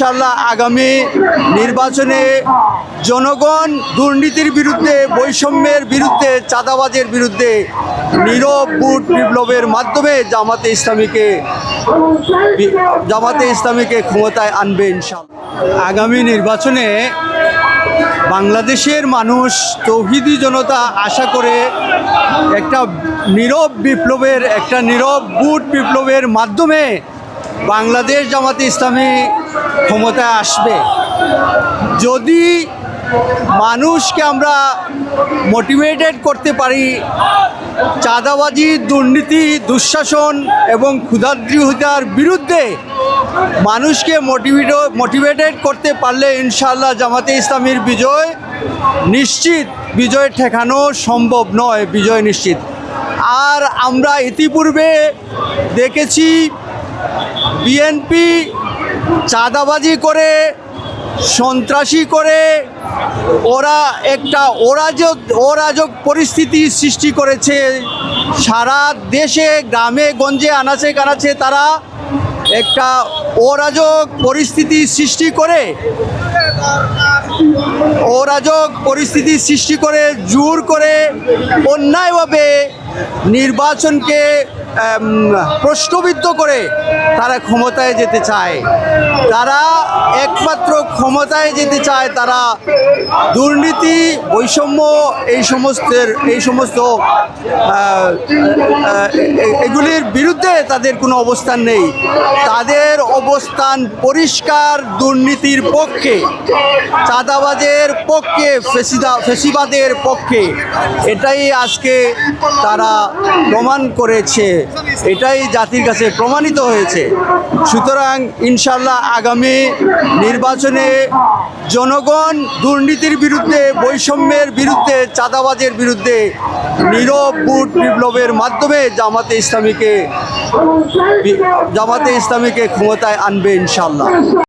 ইনশাল্লাহ আগামী নির্বাচনে জনগণ দুর্নীতির বিরুদ্ধে, বৈষম্যের বিরুদ্ধে, চাঁদাবাজের বিরুদ্ধে নীরব, বুট বিপ্লবের মাধ্যমে জামাতে ইসলামীকে জামাতে ইসলামীকে ক্ষমতায় আনবে ইনশাল্লাহ আগামী নির্বাচনে বাংলাদেশের মানুষ তৌহিদি জনতা আশা করে একটা নীরব বিপ্লবের, একটা নীরব, বুট বিপ্লবের মাধ্যমে বাংলাদেশ জামাতে ইসলামী ক্ষমতায় আসবে। যদি মানুষকে আমরা মোটিভেটেড করতে পারি, চাঁদাবাজি, দুর্নীতি, দুঃশাসন এবং ক্ষুধাদ্রীহতার বিরুদ্ধে মানুষকে মোটিভেট মোটিভেটেড করতে পারলে ইনশাল্লাহ জামাতে ইসলামীর বিজয় নিশ্চিত। বিজয় ঠেকানো সম্ভব নয়, বিজয় নিশ্চিত। আর আমরা ইতিপূর্বে দেখেছি বিএনপি চাঁদাবাজি করে, সন্ত্রাসী করে, ওরা একটা অরাজক অরাজক পরিস্থিতি সৃষ্টি করেছে। সারা দেশে, গ্রামে, গঞ্জে, আনাচে, কানাচে তারা একটা অরাজক পরিস্থিতি সৃষ্টি করে। অরাজক পরিস্থিতি সৃষ্টি করে, জোর করে, অন্যায়ভাবে নির্বাচনকে প্রশ্নবিদ্ধ করে তারা ক্ষমতায় যেতে চায়। তারা একমাত্র ক্ষমতায় যেতে চায় তারা দুর্নীতি, বৈষম্য, এই সমস্তের, এই সমস্ত এগুলির বিরুদ্ধে তাদের কোনো অবস্থান নেই। তাদের অবস্থান পরিষ্কার দুর্নীতির পক্ষে, চাঁদাবাজের পক্ষে, ফেসিদা, ফেসিবাদের পক্ষে। এটাই আজকে তারা প্রমাণ করেছে। এটাই জাতির কাছে প্রমাণিত হয়েছে। সুতরাং ইনশাল্লাহ আগামী নির্বাচনে জনগণ দুর্নীতির বিরুদ্ধে, বৈষম্যের বিরুদ্ধে, চাঁদাবাজের বিরুদ্ধে নীরব বুট বিপ্লবের মাধ্যমে জামাতে ইসলামীকে জামাতে ইসলামীকে ক্ষমতায় আনবে ইনশাল্লাহ